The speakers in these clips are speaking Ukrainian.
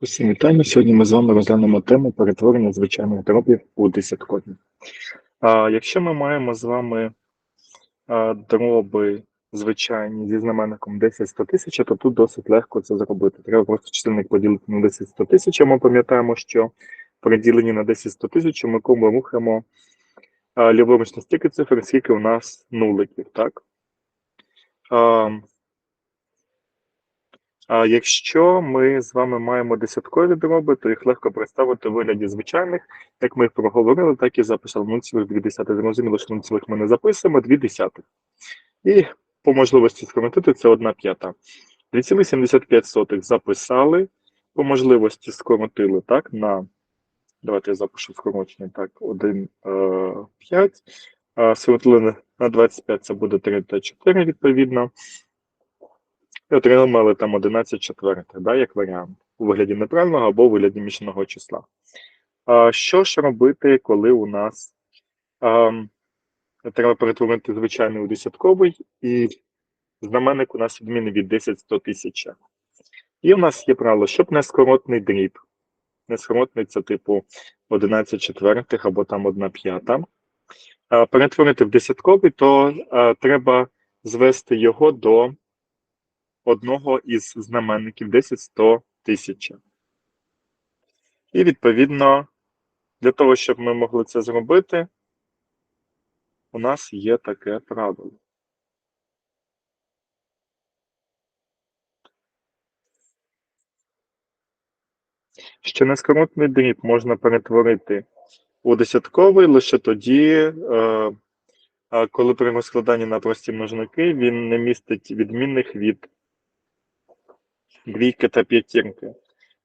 Усім вітання. Сьогодні ми з вами розглянемо тему перетворення звичайних дробів у десяткові. А, якщо ми маємо з вами а, дроби звичайні зі знаменником 10 100 тисяч, то тут досить легко це зробити. Треба просто чисельник поділити на 10 100 тисяч. Ми пам'ятаємо, що при діленні на 10 100 тисяч ми кому рухаємо ліворуч на стільки цифр, скільки у нас нуликів, так? А, а якщо ми з вами маємо десяткові дроби, то їх легко представити у вигляді звичайних, як ми їх проговорили, так і записали 0,2. Зрозуміло, що 0, ми не записуємо 2 десятих. І по можливості скоротити це 1 п'ята. 2,75 записали, по можливості скоротили так, на. Давайте я запишу скорочення. Так, 1, 5. Скоротили на 25, це буде 3 та 4, відповідно. І отримали там 11 четвертих, да, як варіант, у вигляді неправильного або у вигляді мічного числа. А, Що ж робити, коли у нас а, треба перетворити звичайний у десятковий, і знаменник у нас відмінний від 10 100 тисяч. І у нас є правило, щоб не скоротний дріб. Не скоротний це типу 11 четвертих або там 1 п'ята. Перетворити в десятковий, то а, треба звести його до одного із знаменників 10 100 тисяч. І відповідно, для того, щоб ми могли це зробити, у нас є таке правило. Що нескоротний дріб можна перетворити у десятковий лише тоді, е, коли при розкладанні на прості множники він не містить відмінних від двійки та п'ятірки.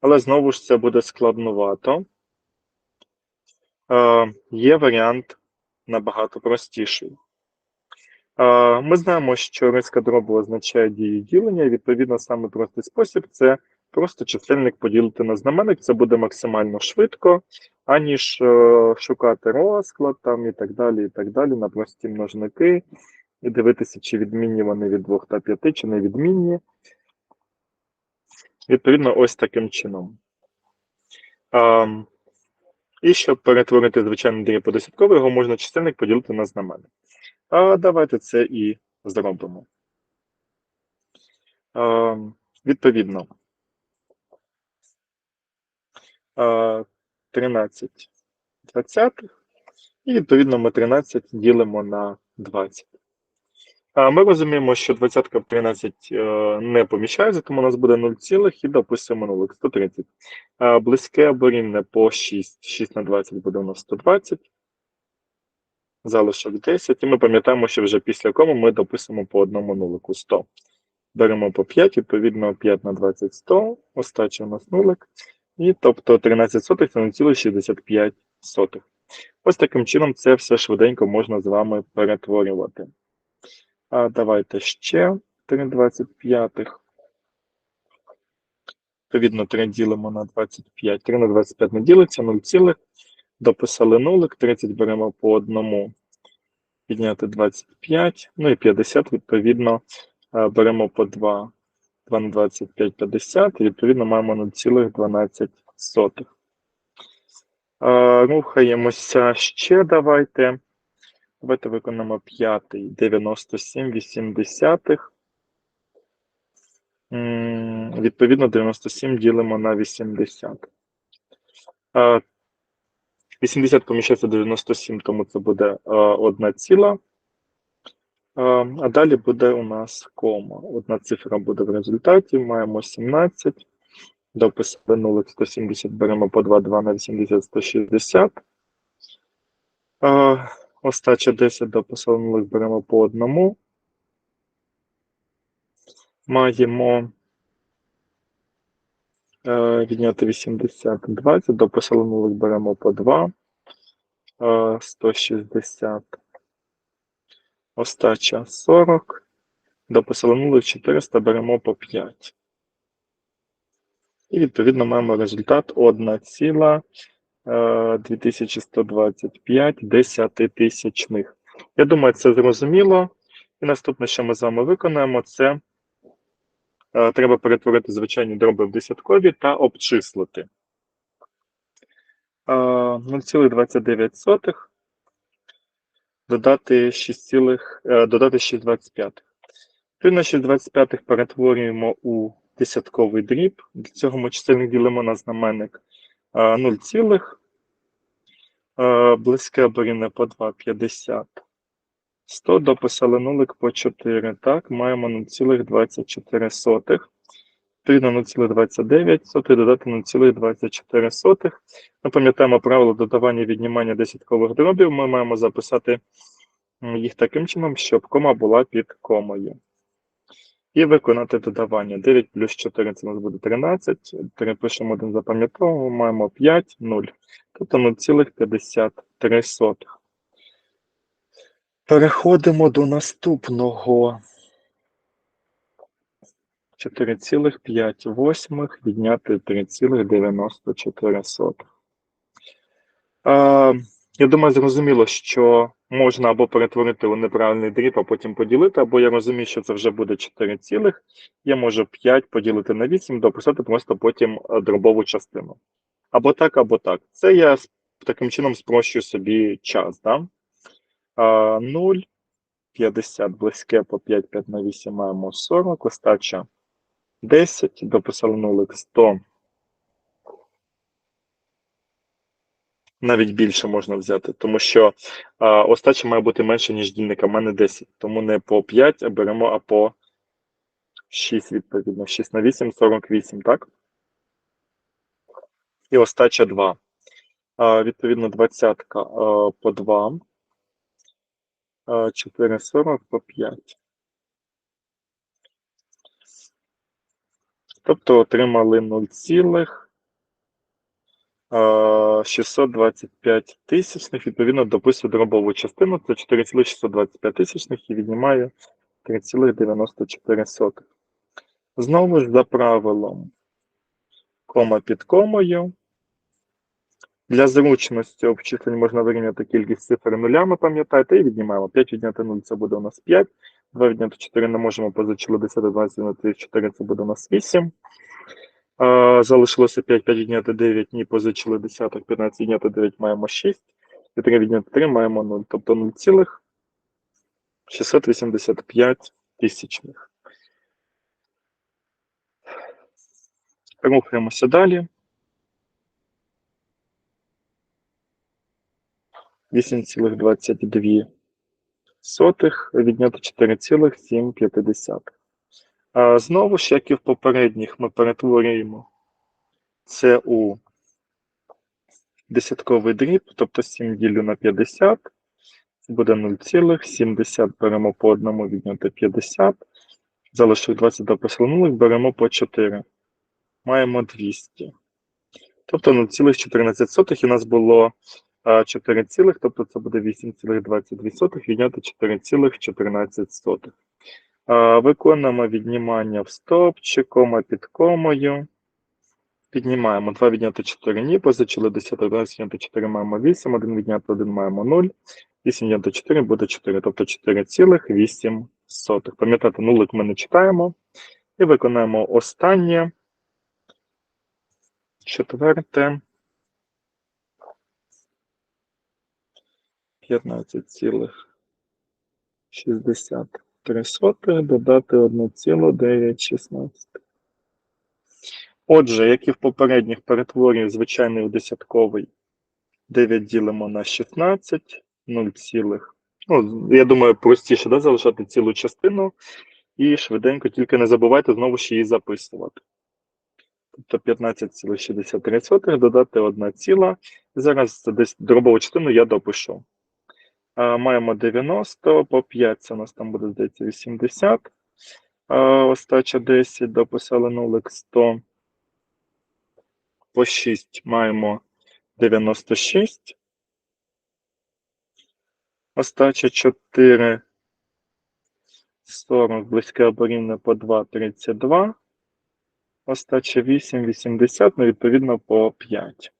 Але знову ж це буде складновато. Е, Є варіант набагато простіший. Е, Ми знаємо, що риска дробу означає дію ділення, і відповідно саме простий спосіб це просто чисельник поділити на знаменник. Це буде максимально швидко, аніж е, шукати розклад там і так далі, і так далі на прості множники, і дивитися, чи відмінні вони від 2 та 5, чи не відмінні. Відповідно, ось таким чином. А, І щоб перетворити звичайний дріб по десятковий, його можна чисельник поділити на знаменник. А давайте це і зробимо. А, Відповідно. А, 13 двадцятих. І відповідно ми 13 ділимо на 20. Ми розуміємо, що двадцятка в 13 е, не поміщається, тому у нас буде 0, цілих і дописуємо 0, 130. Близьке або рівне по 6. 6 на 20 буде у нас 120. Залишок 10. І ми пам'ятаємо, що вже після кому ми дописуємо по одному нулику 100. Беремо по 5, відповідно 5 на 20 100. Остача у нас нулик. І тобто 13 сотих це 0,65 сотих. Ось таким чином це все швиденько можна з вами перетворювати. А давайте ще 3,25. Відповідно, 3 ділимо на 25. 3 на 25 не ділиться, 0 цілих. Дописали нулик, 30 беремо по одному. Підняти 25. Ну і 50, відповідно, беремо по 2. 2 на 25, 50. І відповідно маємо 0,12. Рухаємося ще давайте. Давайте виконаємо п'ятий 97 80. Відповідно, 97 ділимо на 80. 80 поміщається 97, тому це буде одна ціла. А далі буде у нас кома. Одна цифра буде в результаті. Маємо 17. Дописали 0, 170, беремо по 2, 2 на 80, 160. Остача 10 до посилених беремо по одному. Маємо е, відняти 80, 20, до посилених беремо по 2, е, 160. Остача 40. До посилених 400 беремо по 5. І відповідно маємо результат 1 ціла. 2125 десятитисячних. Я думаю, це зрозуміло. І наступне, що ми з вами виконаємо, це Е, Треба перетворити звичайні дроби в десяткові та обчислити. Е, 0,29 додати 6, цілих- е, додати 6,25. Відповідно, 6,25 перетворюємо у десятковий дріб. Для цього ми чисельник ділимо на знаменник е, 0, цілих. Близьке оборіне по 2,50. 100 дописали нулик по 4. Так, маємо 0,24. Відповідно 0,29 сотих додати 0,24. Ми пам'ятаємо правило додавання і віднімання десяткових дробів. Ми маємо записати їх таким чином, щоб кома була під комою. І виконати додавання. 9 плюс 4 це у нас буде 13. Перепишемо один запам'ятовуємо, маємо 5, 0. Тобто 0,53. Переходимо до наступного. 4,5 відняти 3,94. Е, я думаю, зрозуміло, що можна або перетворити у неправильний дріб, а потім поділити, або я розумію, що це вже буде 4 цілих. Я можу 5 поділити на 8, дописати просто потім е, дробову частину. Або так, або так. Це я таким чином спрощую собі час. Да? 0, 50 близьке по 5, 5 на 8 маємо 40, остача 10, дописали нулик 100. Навіть більше можна взяти, тому що а, остача має бути менше, ніж дільник, а в мене 10. Тому не по 5 а беремо, а по 6, відповідно. 6 на 8, 48, так? І остача 2. А, відповідно, двадцятка а, по 2. А, 4,40 по 5. Тобто отримали 0 цілих. Е, 625 тисячних, відповідно, дописую дробову частину, це 4,625 тисячних і віднімаю 3,94. Знову ж за правилом кома під комою. Для зручності обчислень можна вирівняти кількість цифр нулями, пам'ятаєте, і віднімаємо. 5 відняти 0 це буде у нас 5, 2 відняти 4 не можемо, позичили 10, 20 відняти 4 це буде у нас 8. Залишилося 5, 5 відняти 9, ні, позичили десяток, 15 відняти 9 маємо 6, і 3 відняти 3 маємо 0, тобто 0,685 тисячних. Рухаємося далі. 8,22 сотих відняти 4,7. Знову ж, як і в попередніх, ми перетворюємо це у десятковий дріб, тобто 7 ділю на 50, це буде 0,70, беремо по одному відняти 50, залишив 20 до нулик, беремо по 4. Маємо 200. Тобто 0,14 і у нас було 4 тобто це буде 8,22 відняти 4,14. Виконуємо віднімання в кома під комою. Піднімаємо 2 відняти 4 ні, позичили 10, 11 відняти 4 маємо 8, 1 відняти 1 маємо 0, 8 відняти 4 буде 4, тобто 4,8. Пам'ятаєте, нулик ми не читаємо. І виконаємо останнє, четверте, 15,63 додати 1,916. Отже, як і в попередніх перетворюю звичайний у десятковий 9 ділимо на 16, 0, цілих. Ну, я думаю, простіше да, залишати цілу частину і швиденько, тільки не забувайте знову ж її записувати. Тобто 15,63 додати 1 ціла. Зараз десь дробову частину я допишу. Маємо 90, по 5 це у нас там буде, здається, 80. Остача 10, дописали нулик 100. По 6 маємо 96. Остача 4. 40, близьке оборівне по 2, 32. Остача 8, 80, ну, відповідно, по 5.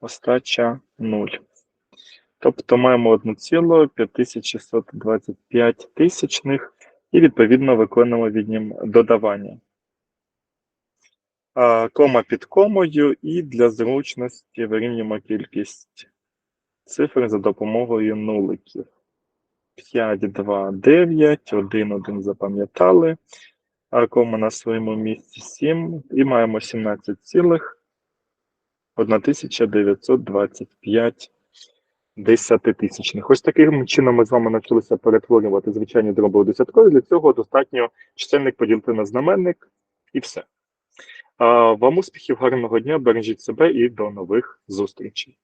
Остача 0. Тобто маємо 1,5625 тисячних. І відповідно виконуємо від ним додавання. Кома під комою, і для зручності вирівнюємо кількість цифр за допомогою нуликів. 5, 2, 9, 1, 1 запам'ятали. А кома на своєму місці 7. І маємо 17 цілих 1925 десятитисячних. Ось таким чином ми з вами навчилися перетворювати звичайні дроби у десяткові. Для цього достатньо чисельник поділити на знаменник і все. Вам успіхів, гарного дня, бережіть себе і до нових зустрічей.